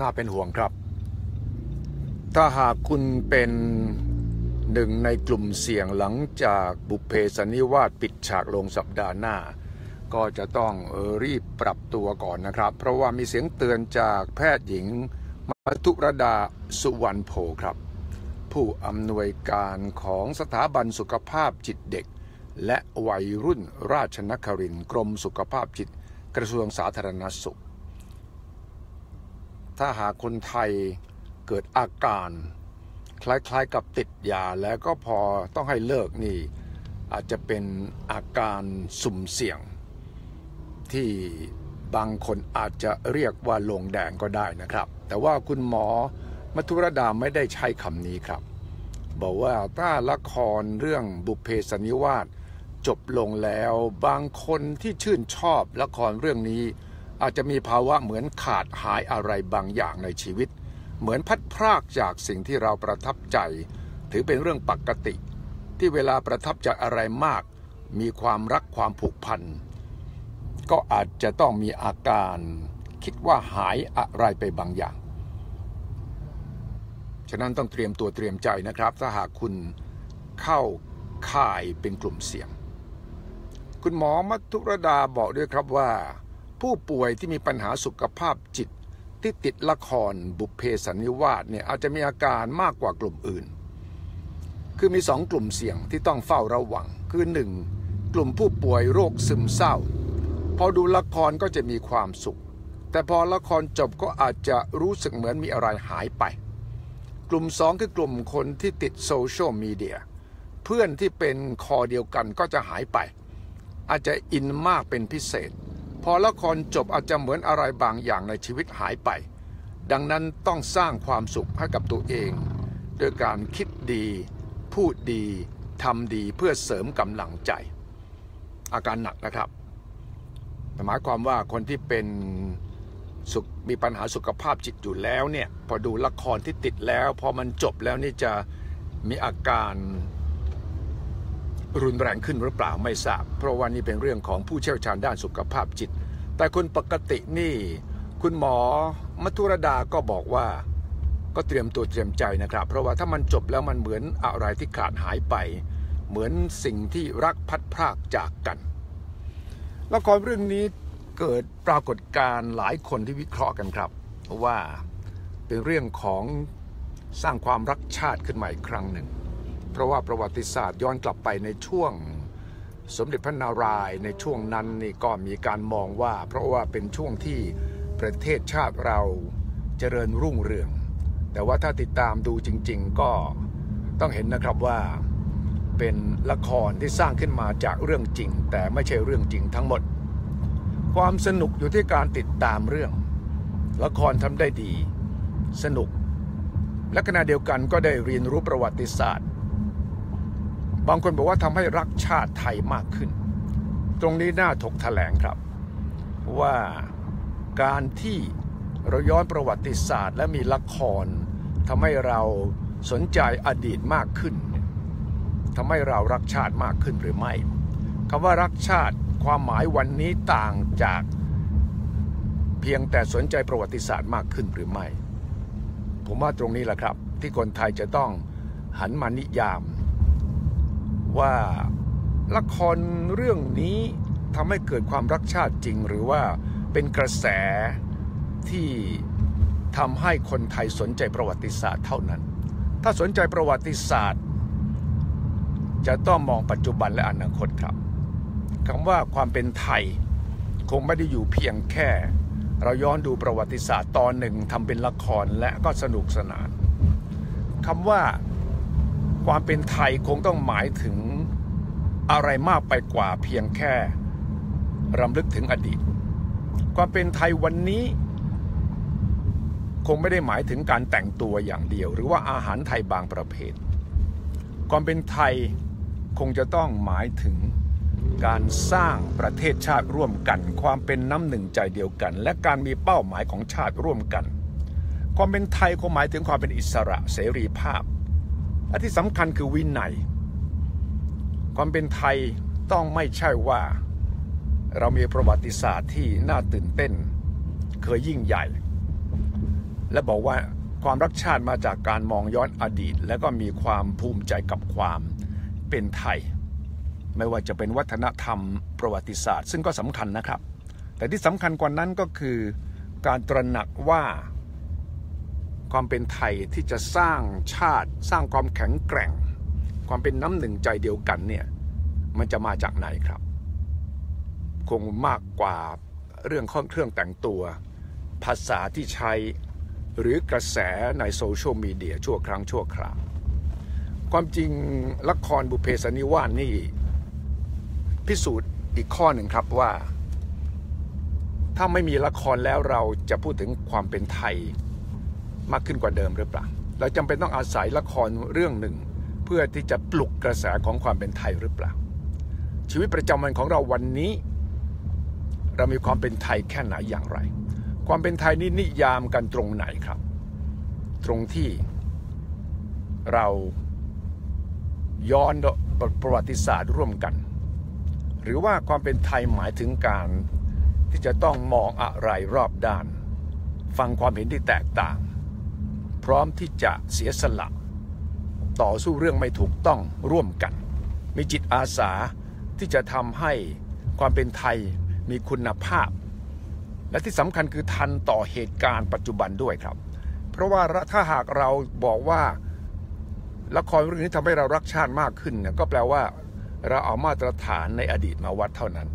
น่าเป็นห่วงครับ ถ้าหากคุณเป็นหนึ่งในกลุ่มเสี่ยงหลังจากบุพเพสนนิวาสปิดฉากลงสัปดาห์หน้า ก็จะต้องออรีบปรับตัวก่อนนะครับ เพราะว่ามีเสียงเตือนจากแพทย์หญิงมัทุรดาสุวรรณโพครับ ผู้อำนวยการของสถาบันสุขภาพจิตเด็ก และวัยรุ่นราชนครินกรมสุขภาพจิตกระทรวงสาธารณสุข ถ้าหากคนไทยเกิดอาการ คล้ายๆกับติดยาแล้วก็พอต้องให้เลิกนี่ อาจจะเป็นอาการสุ่มเสี่ยง ที่บางคนอาจจะเรียกว่าลงแดงก็ได้นะครับ แต่ว่าคุณหมอมัทุรดาไม่ได้ใช้คำนี้ครับ บอกว่าถ้าละครเรื่องบุพเพสนนิวาสจบลงแล้ว บางคนที่ชื่นชอบละครเรื่องนี้ อาจจะมีภาวะเหมือนขาดหายอะไรบางอย่างในชีวิต เหมือนพัดพรากจากสิ่งที่เราประทับใจ ถือเป็นเรื่องปกติ ที่เวลาประทับใจอะไรมาก มีความรักความผูกพันก็อาจจะต้องมีอาการคิดว่าหายอะไรไปบางอย่าง ฉะนั้นต้องเตรียมตัวเตรียมใจนะครับ ถ้าหากคุณเข้าข่ายเป็นกลุ่มเสี่ยง คุณหมอมัทุรดาบอกด้วยครับว่า ผู้ป่วยที่มีปัญหาสุขภาพจิต ที่ติดละครบุพเพสันนิวาสเนี่ยอาจจะมีอาการมากกว่ากลุ่มอื่น คือมีสองกลุ่มเสี่ยงที่ต้องเฝ้าระวัง คือหนึ่งกลุ่มผู้ป่วยโรคซึมเศร้า พอดูละครก็จะมีความสุข แต่พอละครจบก็อาจจะรู้สึกเหมือนมีอะไรหายไป กลุ่มสองคือกลุ่มคนที่ติดโซเชียลมีเดียเพื่อนที่เป็นคอเดียวกันก็จะหายไป อาจจะอินมากเป็นพิเศษ พอละครจบอาจจะเหมือนอะไรบางอย่างในชีวิตหายไป ดังนั้นต้องสร้างความสุขให้กับตัวเองโดยการคิดดี พูดดีทำดีเพื่อเสริมกำลังใจ อาการหนักนะครับหมายความว่าคนที่เป็นสุขมีปัญหาสุขภาพจิตอยู่แล้วเนี่ยพอดูละครที่ติดแล้ว พอมันจบแล้วนี่จะมีอาการ รุนแรงขึ้นหรือเปล่าไม่ทราบ เพราะว่านี่เป็นเรื่องของผู้เชี่ยวชาญด้านสุขภาพจิต แต่คนปกตินี่ คุณหมอมัทุรดาก็บอกว่า ก็เตรียมตัวเตรียมใจนะครับ เพราะว่าถ้ามันจบแล้วมันเหมือนอะไรที่ขาดหายไป เหมือนสิ่งที่รักพัดพรากจากกันละครเรื่องนี้เกิดปรากฏการณ์หลายคนที่วิเคราะห์กันครับ ว่าเป็นเรื่องของสร้างความรักชาติขึ้นมาอีกครั้งหนึ่ง เพราะว่าประวัติศาสตร์ย้อนกลับไปในช่วง สมเด็จพระนารายณ์ในช่วงนั้นนี่ก็มีการมองว่า เพราะว่าเป็นช่วงที่ประเทศชาติเราเจริญรุ่งเรือง แต่ว่าถ้าติดตามดูจริง ๆ ก็ต้องเห็นนะครับว่าเป็นละครที่สร้างขึ้นมาจากเรื่องจริง แต่ไม่ใช่เรื่องจริงทั้งหมด ความสนุกอยู่ที่การติดตามเรื่อง ละครทำได้ดี สนุก และขณะเดียวกันก็ได้เรียนรู้ประวัติศาสตร์ บางคนบอกว่าทำให้รักชาติไทยมากขึ้น ตรงนี้น่าถกแถลงครับ ว่าการที่เราย้อนประวัติศาสตร์ และมีละครทำให้เราสนใจอดีตมากขึ้นทำให้เรารักชาติมากขึ้นหรือไม่คำว่ารักชาติความหมายวันนี้ต่างจากเพียงแต่สนใจประวัติศาสตร์มากขึ้นหรือไม่ ผมว่าตรงนี้แหละครับ ที่คนไทยจะต้องหันมานิยาม ว่าละครเรื่องนี้ทำให้เกิดความรักชาติจริง หรือว่าเป็นกระแสที่ทำให้คนไทยสนใจประวัติศาสตร์เท่านั้น ถ้าสนใจประวัติศาสตร์ จะต้องมองปัจจุบันและอนาคตครับคำว่าความเป็นไทยคงไม่ได้อยู่เพียงแค่ เราย้อนดูประวัติศาสตร์ตอนหนึ่งทำเป็นละครและก็สนุกสนานคำว่าความเป็นไทยคงต้องหมายถึง อะไรมากไปกว่าเพียงแค่รำลึกถึงอดีต ความเป็นไทยวันนี้ คงไม่ได้หมายถึงการแต่งตัวอย่างเดียว หรือว่าอาหารไทยบางประเภท ความเป็นไทยคงจะต้องหมายถึงการสร้างประเทศชาติร่วมกัน ความเป็นน้ำหนึ่งใจเดียวกัน และการมีเป้าหมายของชาติร่วมกัน ความเป็นไทยคงหมายถึงความเป็นอิสระเสรีภาพและที่สำคัญคือวินัย ความเป็นไทยต้องไม่ใช่ว่า เรามีประวัติศาสตร์ที่น่าตื่นเต้น เคยยิ่งใหญ่ และบอกว่าความรักชาติมาจากการมองย้อนอดีต และก็มีความภูมิใจกับความเป็นไทย ไม่ว่าจะเป็นวัฒนธรรมประวัติศาสตร์ ซึ่งก็สำคัญนะครับ แต่ที่สำคัญกว่านั้นก็คือการตระหนักว่าความเป็นไทยที่จะสร้างชาติสร้างความแข็งแกร่ง ความเป็นน้ำหนึ่งใจเดียวกันเนี่ยมันจะมาจากไหนครับ คงมากกว่าเรื่องเครื่องแต่งตัว ภาษาที่ใช้หรือกระแสในโซเชียลมีเดียชั่วครั้งชั่วคราวความจริงละครบุเพสนิวานนี่ พิสูจน์อีกข้อหนึ่งครับว่า ถ้าไม่มีละครแล้วเราจะพูดถึงความเป็นไทยมากขึ้นกว่าเดิมหรือเปล่า เราจำเป็นต้องอาศัยละครเรื่องหนึ่ง เพื่อที่จะปลุกกระแสของความเป็นไทยหรือเปล่า ชีวิตประจำวันของเราวันนี้ เรามีความเป็นไทยแค่ไหนอย่างไร ความเป็นไทยนี่นิยามกันตรงไหนครับ ตรงที่เราย้อนประวัติศาสตร์ร่วมกัน หรือว่าความเป็นไทยหมายถึงการที่จะต้องมองอะไรรอบด้าน ฟังความเห็นที่แตกต่าง พร้อมที่จะเสียสละ ต่อสู้เรื่องไม่ถูกต้องร่วมกัน มีจิตอาสาที่จะทำให้ความเป็นไทยมีคุณภาพ และที่สำคัญคือทันต่อเหตุการณ์ปัจจุบันด้วยครับ เพราะว่าถ้าหากเราบอกว่าละครเรื่องนี้ทำให้เรารักชาติมากขึ้นเนี่ยก็แปลว่าเราเอามาตรฐานในอดีตมาวัดเท่านั้น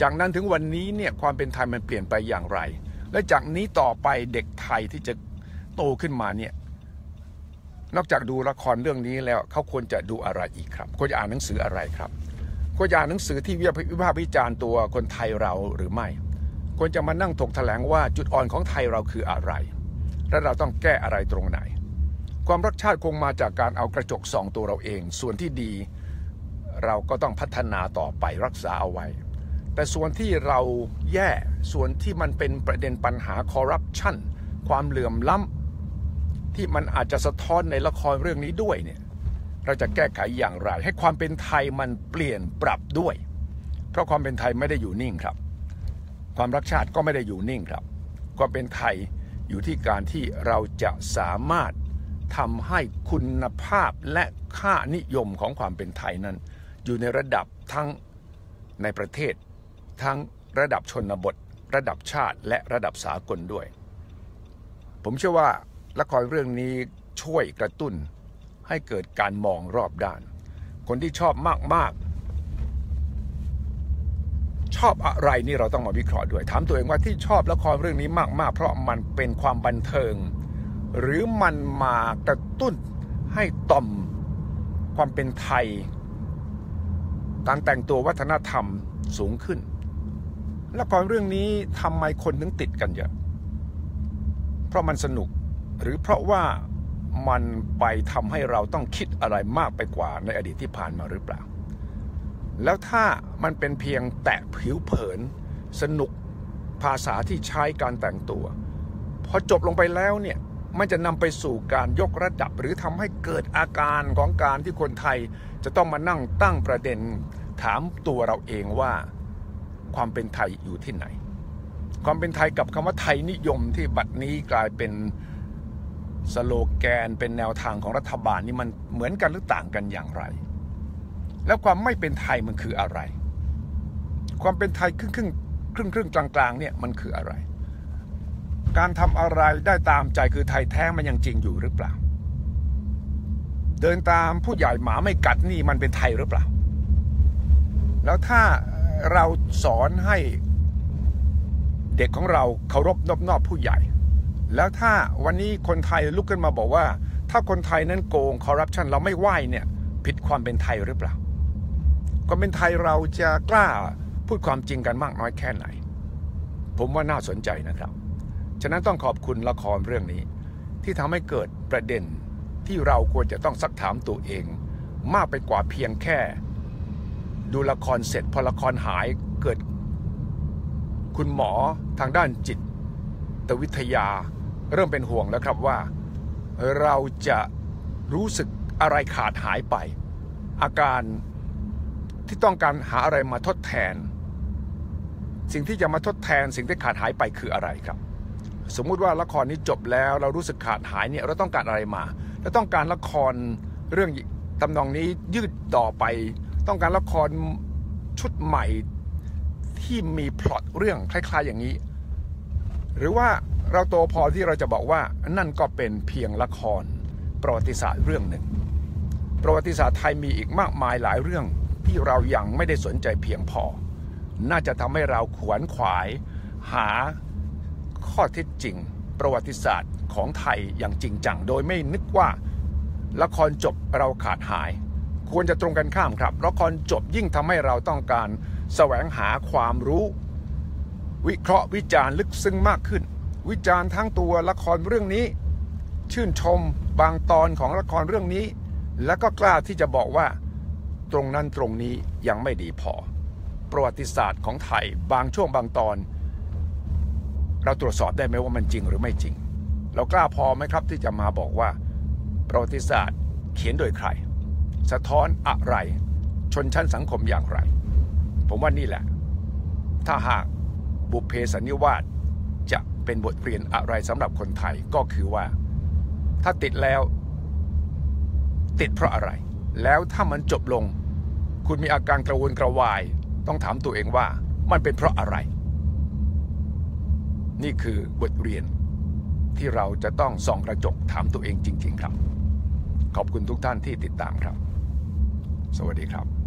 จากนั้นถึงวันนี้เนี่ยความเป็นไทยมันเปลี่ยนไปอย่างไร และจากนี้ต่อไปเด็กไทยที่จะโตขึ้นมาเนี่ย นอกจากดูละครเรื่องนี้แล้วเขาควรจะดูอะไรอีกครับ ควรจะอ่านหนังสืออะไรครับควรจะอ่านหนังสือที่วิพากษ์วิจารณ์ตัวคนไทยเราหรือไม่ ควรจะมานั่งถกแถลงว่าจุดอ่อนของไทยเราคืออะไร และเราต้องแก้อะไรตรงไหน ความรักชาติคงมาจากการเอากระจกส่องตัวเราเอง ส่วนที่ดี เราก็ต้องพัฒนาต่อไปรักษาเอาไว้ แต่ส่วนที่เราแย่ส่วนที่มันเป็นประเด็นปัญหาคอร์รัปชันความเหลื่อมล้ำ ที่มันอาจจะสะท้อนในละครเรื่องนี้ด้วยเนี่ยเราจะแก้ไขอย่างไร ให้ความเป็นไทยมันเปลี่ยนปรับด้วย เพราะความเป็นไทยไม่ได้อยู่นิ่งครับ ความรักชาติก็ไม่ได้อยู่นิ่งครับ ความเป็นไทยอยู่ที่การที่เราจะสามารถทำให้คุณภาพและค่านิยมของความเป็นไทยนั้น อยู่ในระดับทั้งในประเทศ ทั้งระดับชนบท ระดับชาติและระดับสากลด้วย ผมเชื่อว่า ละครเรื่องนี้ช่วยกระตุ้นให้เกิดการมองรอบด้าน คนที่ชอบมากๆ ชอบอะไรนี่เราต้องมาวิเคราะห์ด้วยถามตัวเองว่าที่ชอบละครเรื่องนี้มากๆ เพราะมันเป็นความบันเทิง หรือมันมากระตุ้นให้ต่อมความเป็นไทย การแต่งตัววัฒนธรรมสูงขึ้นละครเรื่องนี้ทำไมคนถึงติดกันเยอะ เพราะมันสนุก หรือเพราะว่ามันไปทำให้เราต้องคิดอะไรมากไปกว่าในอดีตที่ผ่านมาหรือเปล่า แล้วถ้ามันเป็นเพียงแตะผิวเผิน สนุกภาษาที่ใช้การแต่งตัว พอจบลงไปแล้วเนี่ยมันจะนำไปสู่การยกระดับ หรือทำให้เกิดอาการของการที่คนไทย จะต้องมานั่งตั้งประเด็น ถามตัวเราเองว่าความเป็นไทยอยู่ที่ไหน ความเป็นไทยกับคำว่าไทยนิยมที่บัดนี้กลายเป็น สโลแกนเป็นแนวทางของรัฐบาลนี่มันเหมือนกันหรือต่างกันอย่างไร แล้วความไม่เป็นไทยมันคืออะไร ความเป็นไทยครึ่งครึ่งครึ่งครึ่งกลางกลางเนี่ยมันคืออะไร การทำอะไรได้ตามใจคือไทยแท้มันยังจริงอยู่หรือเปล่า เดินตามผู้ใหญ่หมาไม่กัดนี่มันเป็นไทยหรือเปล่า แล้วถ้าเราสอนให้เด็กของเราเคารพนอบนอบผู้ใหญ่ แล้วถ้าวันนี้คนไทยลุกขึ้นมาบอกว่า ถ้าคนไทยนั้นโกงคอร์รัปชันเราไม่ไหวเนี่ย ผิดความเป็นไทยหรือเปล่าความเป็นไทยเราจะกล้าพูดความจริงกันมากน้อยแค่ไหน ผมว่าน่าสนใจนะครับ ฉะนั้นต้องขอบคุณละครเรื่องนี้ ที่ทำให้เกิดประเด็นที่เราควรจะต้องซักถามตัวเอง มากไปกว่าเพียงแค่ ดูละครเสร็จพอละครหายเกิด คุณหมอทางด้านจิตวิทยา เริ่มเป็นห่วงแล้วครับว่า เราจะรู้สึกอะไรขาดหายไป อาการที่ต้องการหาอะไรมาทดแทน สิ่งที่จะมาทดแทนสิ่งที่ขาดหายไปคืออะไรครับ สมมุติว่าละครนี้จบแล้วเรารู้สึกขาดหายเนี่ยเราต้องการอะไรมาเราต้องการละครเรื่องตำนองนี้ยืดต่อไป ต้องการละครชุดใหม่ที่มีพล็อตเรื่องคล้าย ๆ อย่างนี้ หรือว่าเราโตพอที่เราจะบอกว่านั่นก็เป็นเพียงละคร ประวัติศาสตร์เรื่องหนึ่ง ประวัติศาสตร์ไทยมีอีกมากมายหลายเรื่องที่เรายังไม่ได้สนใจเพียงพอ น่าจะทำให้เราขวนขวาย หาข้อเท็จจริง ประวัติศาสตร์ของไทยอย่างจริงจังโดยไม่นึกว่าละครจบเราขาดหาย ควรจะตรงกันข้ามครับละครจบยิ่งทำให้เราต้องการแสวงหาความรู้ วิเคราะห์วิจารณ์ลึกซึ้งมากขึ้น วิจารณ์ทั้งตัวละครเรื่องนี้ ชื่นชมบางตอนของละครเรื่องนี้ แล้วก็กล้าที่จะบอกว่า ตรงนั้นตรงนี้ยังไม่ดีพอ ประวัติศาสตร์ของไทยบางช่วงบางตอน เราตรวจสอบได้ไหมว่ามันจริงหรือไม่จริง เรากล้าพอไหมครับที่จะมาบอกว่า ประวัติศาสตร์เขียนโดยใคร สะท้อนอะไร ชนชั้นสังคมอย่างไร ผมว่านี่แหละ ถ้าหาก บุพเพสันนิวาสจะเป็นบทเรียนอะไรสำหรับคนไทยก็คือว่า ถ้าติดแล้ว ติดเพราะอะไร แล้วถ้ามันจบลง คุณมีอาการกระวนกระวาย ต้องถามตัวเองว่ามันเป็นเพราะอะไร นี่คือบทเรียนที่เราจะต้องส่องกระจกถามตัวเองจริง ๆ ครับ ขอบคุณทุกท่านที่ติดตามครับ สวัสดีครับ